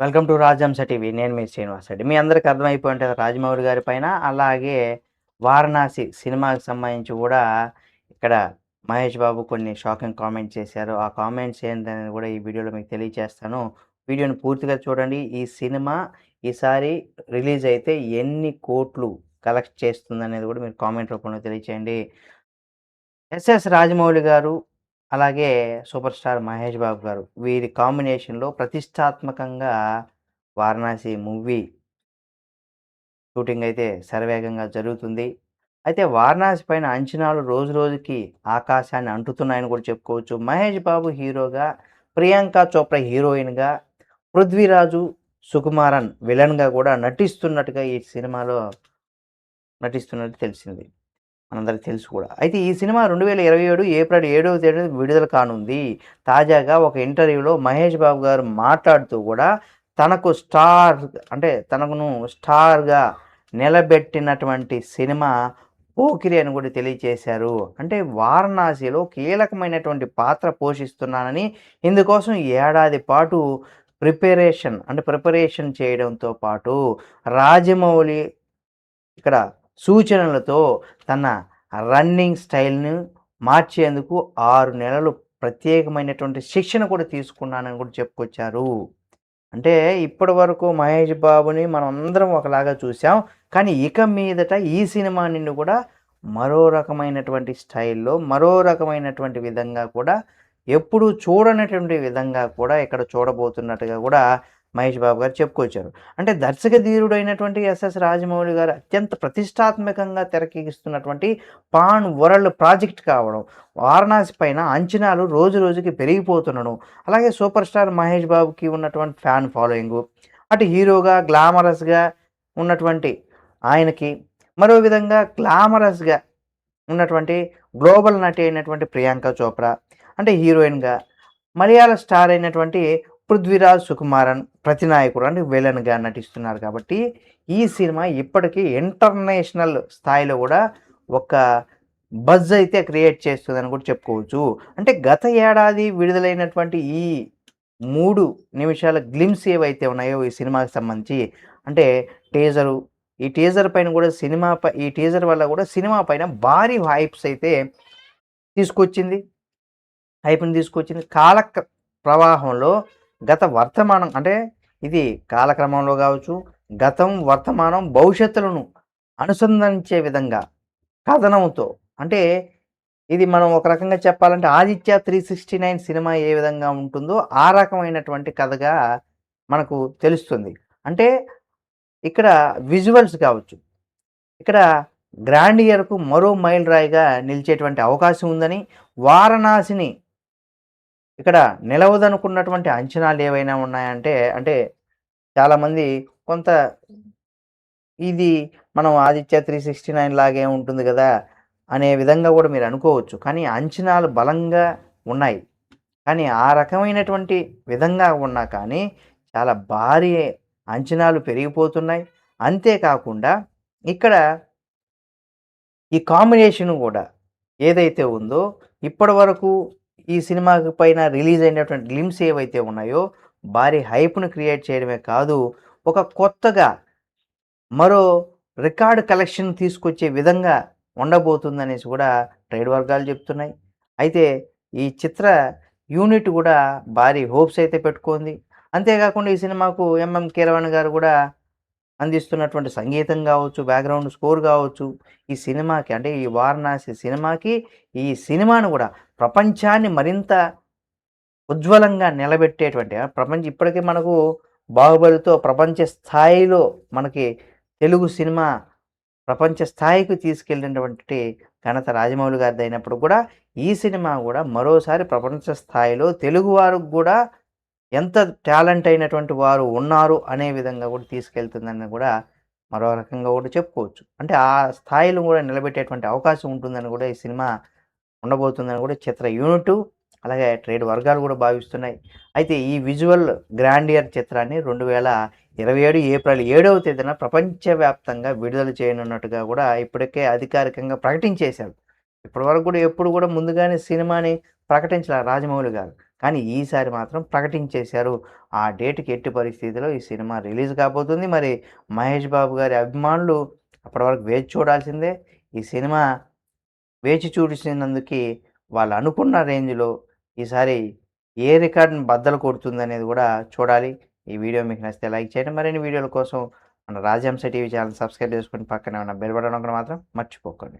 Welcome to రాజంశ TV. నేను మీ శ్రీనివాస్ రెడ్డి. మీ అందరికి అర్థమైపోయి ఉంటుంది రాజమౌళి గారి పైన అలాగే వారణాసి సినిమాకి సంబంధించి కూడా ఇక్కడ మహేష్ బాబు కొన్ని షాకింగ్ కామెంట్స్ చేశారు. ఆ కామెంట్స్ ఏంటనేది కూడా ఈ వీడియోలో మీకు తెలియజేస్తాను వీడియోని పూర్తిగా చూడండి. ఈ సినిమా ఈసారి రిలీజ్ అయితే ఎన్ని కోట్లు కలెక్ట్ చేస్తుంది అనేది కూడా మీరు కామెంట్ రూపంలో తెలియచేయండి. ఎస్ఎస్ రాజమౌళి గారు అలాగే సూపర్ స్టార్ మహేష్ బాబు గారు. వీరి కాంబినేషన్లో ప్రతిష్టాత్మకంగా వారణాసి మూవీ షూటింగ్ అయితే శరవేగంగా జరుగుతుంది. అయితే వారణాసి పైన అంచనాలు రోజు రోజుకి ఆకాశాన్ని అంటుతున్నాయని కూడా చెప్పుకోవచ్చు. మహేష్ బాబు హీరోగా ప్రియాంక చోప్రా హీరోయిన్గా పృథ్వీరాజు సుకుమారన్ విలన్గా కూడా నటిస్తున్నట్టుగా ఈ సినిమాలో నటిస్తున్నట్టు తెలిసింది. మనందరికి తెలుసు కూడా. అయితే ఈ సినిమా రెండు వేల ఇరవై ఏడు ఏప్రిల్ ఏడవ తేదీ విడుదల కానుంది. తాజాగా ఒక ఇంటర్వ్యూలో మహేష్ బాబు గారు మాట్లాడుతూ కూడా తనకు స్టార్ అంటే తనకును స్టార్గా నిలబెట్టినటువంటి సినిమా పోకిరి అని కూడా తెలియచేశారు. అంటే వారణాసిలో కీలకమైనటువంటి పాత్ర పోషిస్తున్నానని ఇందుకోసం ఏడాది పాటు ప్రిపరేషన్ అంటే ప్రిపరేషన్ చేయడంతో పాటు రాజమౌళి ఇక్కడ సూచనలతో తన రన్నింగ్ స్టైల్ను మార్చేందుకు ఆరు నెలలు ప్రత్యేకమైనటువంటి శిక్షణ కూడా తీసుకున్నానని కూడా చెప్పుకొచ్చారు. అంటే ఇప్పటి వరకు మహేష్ బాబుని మనం అందరం ఒకలాగా చూసాం. కానీ ఇక మీదట ఈ సినిమా నుండి కూడా మరో రకమైనటువంటి స్టైల్లో మరో రకమైనటువంటి విధంగా కూడా ఎప్పుడూ చూడనటువంటి విధంగా కూడా ఇక్కడ చూడబోతున్నట్టుగా కూడా మహేష్ బాబు గారు చెప్పుకొచ్చారు. అంటే దర్శక ధీరుడైనటువంటి ఎస్ఎస్ రాజమౌళి గారు అత్యంత ప్రతిష్టాత్మకంగా తెరకెక్కిస్తున్నటువంటి పాన్ వరల్డ్ ప్రాజెక్ట్ కావడం వారణాసి పైన అంచనాలు రోజు రోజుకి పెరిగిపోతుండడం అలాగే సూపర్ స్టార్ మహేష్ బాబుకి ఉన్నటువంటి ఫ్యాన్ ఫాలోయింగ్ అటు హీరోగా గ్లామరస్గా ఉన్నటువంటి ఆయనకి మరో విధంగా గ్లామరస్గా ఉన్నటువంటి గ్లోబల్ నటి అయినటువంటి ప్రియాంక చోప్రా అంటే హీరోయిన్గా మలయాళ స్టార్ అయినటువంటి పృథ్వీరాజ్ సుకుమారన్ ప్రతినాయకుడు అంటే విలన్గా నటిస్తున్నారు కాబట్టి ఈ సినిమా ఇప్పటికీ ఇంటర్నేషనల్ స్థాయిలో కూడా ఒక బజ్ అయితే క్రియేట్ చేస్తుందని కూడా చెప్పుకోవచ్చు. అంటే గత ఏడాది విడుదలైనటువంటి ఈ మూడు నిమిషాల గ్లిమ్స్ ఏవైతే ఉన్నాయో ఈ సినిమాకి సంబంధించి అంటే టీజరు ఈ టీజర్ పైన కూడా సినిమా పై ఈ టీజర్ వల్ల కూడా సినిమా పైన భారీ హైప్స్ అయితే తీసుకొచ్చింది. హైప్ని తీసుకొచ్చింది. కాల ప్రవాహంలో గత వర్తమానం అంటే ఇది కాలక్రమంలో కావచ్చు గతం వర్తమానం భవిష్యత్తులను అనుసంధానించే విధంగా కథనంతో. అంటే ఇది మనం ఒక రకంగా చెప్పాలంటే Aditya three sixty nine cinema ఏ విధంగా ఉంటుందో ఆ రకమైనటువంటి కథగా మనకు తెలుస్తుంది. అంటే ఇక్కడ విజువల్స్ కావచ్చు. ఇక్కడ గ్రాండ్ ఇయర్కు మరో మైల్ రాయిగా నిలిచేటువంటి అవకాశం ఉందని వారణాసిని ఇక్కడ నిలవదనుకున్నటువంటి అంచనాలు ఏవైనా ఉన్నాయంటే అంటే చాలామంది కొంత ఇది మనం ఆదిత్య త్రీ సిక్స్టీ నైన్ లాగే ఉంటుంది కదా అనే విధంగా కూడా మీరు అనుకోవచ్చు. కానీ అంచనాలు బలంగా ఉన్నాయి. కానీ ఆ రకమైనటువంటి విధంగా ఉన్నా కానీ చాలా భారీ అంచనాలు పెరిగిపోతున్నాయి. అంతేకాకుండా ఇక్కడ ఈ కాంబినేషన్ కూడా ఏదైతే ఉందో ఇప్పటి వరకు ఈ సినిమా పైన రిలీజ్ అయినటువంటి గ్లిమ్స్ ఏవైతే ఉన్నాయో భారీ హైప్ను క్రియేట్ చేయడమే కాదు ఒక కొత్తగా మరో రికార్డ్ కలెక్షన్ తీసుకొచ్చే విధంగా ఉండబోతుందనేసి కూడా ట్రేడ్ వర్గాలు చెప్తున్నాయి. అయితే ఈ చిత్ర యూనిట్ కూడా భారీ హోప్స్ అయితే పెట్టుకుంది. అంతేకాకుండా ఈ సినిమాకు ఎంఎం కీరవాణి గారు కూడా అందిస్తున్నటువంటి సంగీతం కావచ్చు బ్యాక్గ్రౌండ్ స్కోర్ కావచ్చు ఈ సినిమాకి అంటే ఈ వారణాసి సినిమాకి ఈ సినిమాను కూడా ప్రపంచాన్ని మరింత ఉజ్వలంగా నిలబెట్టేటువంటి ప్రపంచ ఇప్పటికే మనకు బాహుబలితో ప్రపంచ స్థాయిలో మనకి తెలుగు సినిమా ప్రపంచ స్థాయికి తీసుకెళ్ళినటువంటి ఘనత రాజమౌళి గారిది అయినప్పుడు కూడా ఈ సినిమా కూడా మరోసారి ప్రపంచ స్థాయిలో తెలుగు వారికి కూడా ఎంత టాలెంట్ అయినటువంటి వారు ఉన్నారు అనే విధంగా కూడా తీసుకెళ్తుందని కూడా మరో రకంగా కూడా చెప్పుకోవచ్చు. అంటే ఆ స్థాయిలో కూడా నిలబెట్టేటువంటి అవకాశం ఉంటుందని కూడా ఈ సినిమా ఉండబోతుందని కూడా చిత్ర యూనిట్ అలాగే ట్రేడ్ వర్గాలు కూడా భావిస్తున్నాయి. అయితే ఈ విజువల్ గ్రాండియర్ చిత్రాన్ని రెండు వేల ఇరవై ఏడు ఏప్రిల్ ఏడవ తేదీన ప్రపంచవ్యాప్తంగా విడుదల చేయనున్నట్టుగా కూడా ఇప్పటికే అధికారికంగా ప్రకటించేశారు. ఇప్పటి వరకు కూడా ఎప్పుడు కూడా ముందుగానే సినిమాని ప్రకటించారు రాజమౌళి గారు. కానీ ఈసారి మాత్రం ప్రకటించేశారు ఆ డేట్‌కి ఎట్టి పరిస్థితిలో ఈ సినిమా రిలీజ్ కాబోతుంది. మరి మహేష్ బాబు గారి అభిమానులు అప్పటి వరకు వేచి చూడాల్సిందే. ఈ సినిమా వేచి చూసినందుకు వాళ్ళు అనుకున్న రేంజ్‌లో ఈసారి ఏ రికార్డును బద్దలు కొడుతుందనేది కూడా చూడాలి. ఈ వీడియో మీకు నచ్చితే లైక్ చేయండి. మరిన్ని వీడియోల కోసం మన రాజహంస టీవీ ఛానల్ సబ్స్క్రైబ్ చేసుకొని పక్కనే ఉన్న బెల్ బటన్ నొక్కడం మాత్రం మర్చిపోకండి.